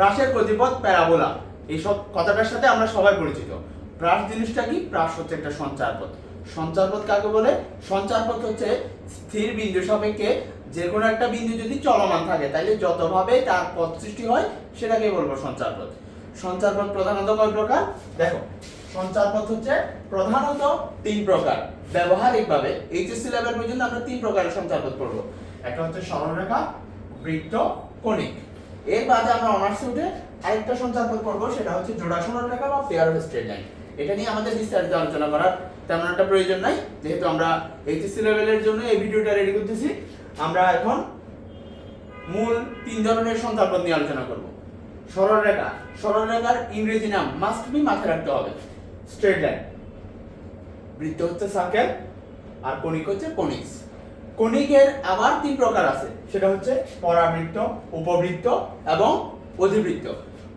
প্রাসের গতিপথ প্যারাবোলা। এইসব কথাটার সাথে আমরা সবাই পরিচিত। প্রাস জিনিসটা কি? প্রাস হচ্ছে একটা সঞ্চারপথ। সঞ্চারপথ কাকে বলে? সঞ্চারপথ হচ্ছে স্থির বিন্দু সাপেক্ষে যে কোনো একটা বিন্দু যদি চলমান থাকে তাহলে যতভাবে তার পথ সৃষ্টি হয়, সেটাকে বলব সঞ্চারপথ। সঞ্চারপথ প্রধানত কয় প্রকার? দেখো, সঞ্চারপথ হচ্ছে প্রধানত তিন প্রকার। ব্যবহারিকভাবে এইচএসসি লেভেল পর্যন্ত আমরা তিন প্রকারের সঞ্চারপথ পড়ব। একটা হচ্ছে সরলরেখা বৃত্ত, কণিক। এর বাদে আমরা অনার্সে উঠে আরেকটা সঞ্চারপথ পড়ব সেটা হচ্ছে জোড়া সরলরেখা বা পেয়ার অফ স্ট্রেট লাইন এটা নিয়ে আমাদের বিস্তারিত আলোচনা করার তেমন একটা প্রয়োজন নাই, যেহেতু আমরা এইচএসসি লেভেলের জন্য এই ভিডিওটা রেডি করতেছি। আমরা এখন মূল তিন ধরনের সঞ্চারপথ নিয়ে আলোচনা করব। সরলরেখা সরলরেখার ইংরেজি নাম মাস্ট বি মাথায় রাখতে হবে। স্ট্রেট লাইন বৃত্ত হচ্ছে সার্কেল আর কণিক হচ্ছে কনিক্স কণিকের আবার তিন প্রকার আছে। সেটা হচ্ছে পরাবৃত্ত, উপবৃত্ত এবং অধিবৃত্ত।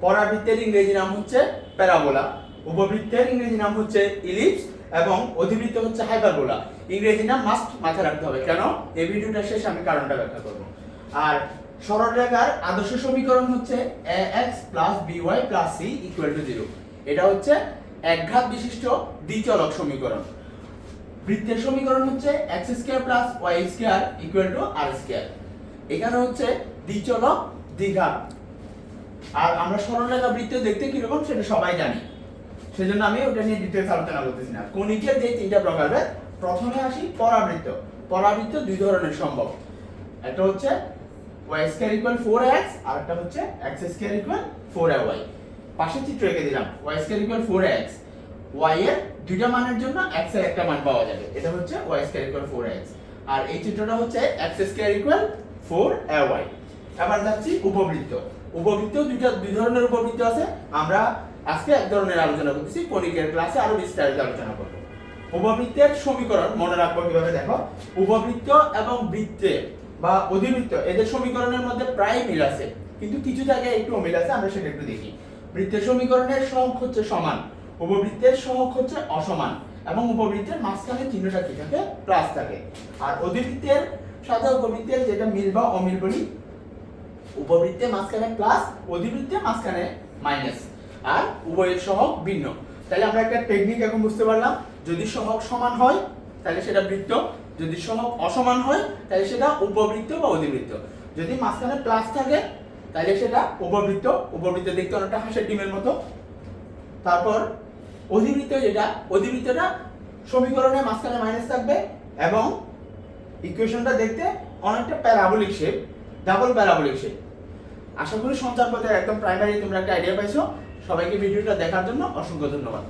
পরাবৃত্তের ইংরেজি নাম হচ্ছে প্যারাবোলা, উপবৃত্তের ইংরেজি নাম হচ্ছে ইলিপস এবং অধিবৃত্ত হচ্ছে হাইপারবোলা। ইংরেজি নাম মাস্ট মাথায় রাখতে হবে। কেন? এই ভিডিওটা শেষে আমি কারণটা ব্যাখ্যা করব। আর সরলরেখার আদর্শ সমীকরণ হচ্ছে ax plus by plus c equal to zero এটা হচ্ছে একঘাত বিশিষ্ট দ্বিচলক সমীকরণ। বৃত্তের সমীকরণ হচ্ছে x square plus Y square equal to r square এখানে হচ্ছে দ্বিচলক দ্বিঘাত। আর আমরা সরলরেখা বৃত্ত দেখতে কীরকম সেটা সবাই জানি। সেজন্য আমি ওটা নিয়ে ডিটেলস আলোচনা করতেছি না। কণিকের যে তিনটা প্রকারের প্রথমে আসি পরাবৃত্ত। পরাবৃত্ত দুই ধরনের সম্ভব। একটা হচ্ছে y স্কয়ার ইকুয়াল 4x আর একটা হচ্ছে x স্কয়ার ইকুয়াল 4y পাশে চিত্র এঁকে দিলাম। y square equal 4x y এর দুইটা মানের জন্য x এর একটা মান পাওয়া যাবে। এটা হচ্ছে y স্কয়ার ইকুয়াল 4x আর এই চিত্রটা হচ্ছে x স্কয়ার ইকুয়াল 4y এবার যাচ্ছি উপবৃত্ত। উপবৃত্ত দুইটা দুই ধরনের উপবৃত্ত আছে। আমরা আজকে এক ধরনের আলোচনা করতেছি। কণিকের ক্লাসে আরও বিস্তারিত আলোচনা করব। উপবৃত্তের সমীকরণ মনে রাখব কীভাবে দেখো। উপবৃত্ত এবং বৃত্তে বা অধিবৃত্ত, এদের সমীকরণের মধ্যে প্রায় মিল আছে। কিন্তু কিছু জায়গায় একটু অমিল আছে, আমরা সেটা একটু দেখি। বৃত্তের সমীকরণের সহগ হচ্ছে সমান। উপবৃত্তের সহগ হচ্ছে অসমান এবং উপবৃত্তের মাঝখানে চিহ্নটা কি থাকে? প্লাস থাকে। আর অধিবৃত্তের সাথে উপবৃত্তের যেটা মিল বা অমিল বলি উপবৃত্তে মাঝখানে প্লাস অধিবৃত্তে মাঝখানে মাইনাস আর উভয়ের সহক ভিন্ন। তাহলে আমরা একটা টেকনিক এখন বুঝতে পারলাম। যদি সহগ সমান হয়, তাহলে সেটা বৃত্ত। যদি সহগ অসমান হয়, তাহলে সেটা উপবৃত্ত বা অধিবৃত্ত। যদি মাঝখানে প্লাস থাকে, তাহলে সেটা উপবৃত্ত। উপবৃত্ত দেখতে অনেকটা হাঁসের ডিমের মতো। তারপর অধিবৃত্ত যেটা, অধিবৃত্তটা সমীকরণের মাঝখানে মাইনাস থাকবে এবং ইকুয়েশনটা দেখতে অনেকটা parabolic shape double parabolic shape আশা করি সঞ্চার পথে একদম প্রাইমারি তোমরা একটা আইডিয়া পাইছো। সবাইকে ভিডিওটা দেখার জন্য অসংখ্য ধন্যবাদ।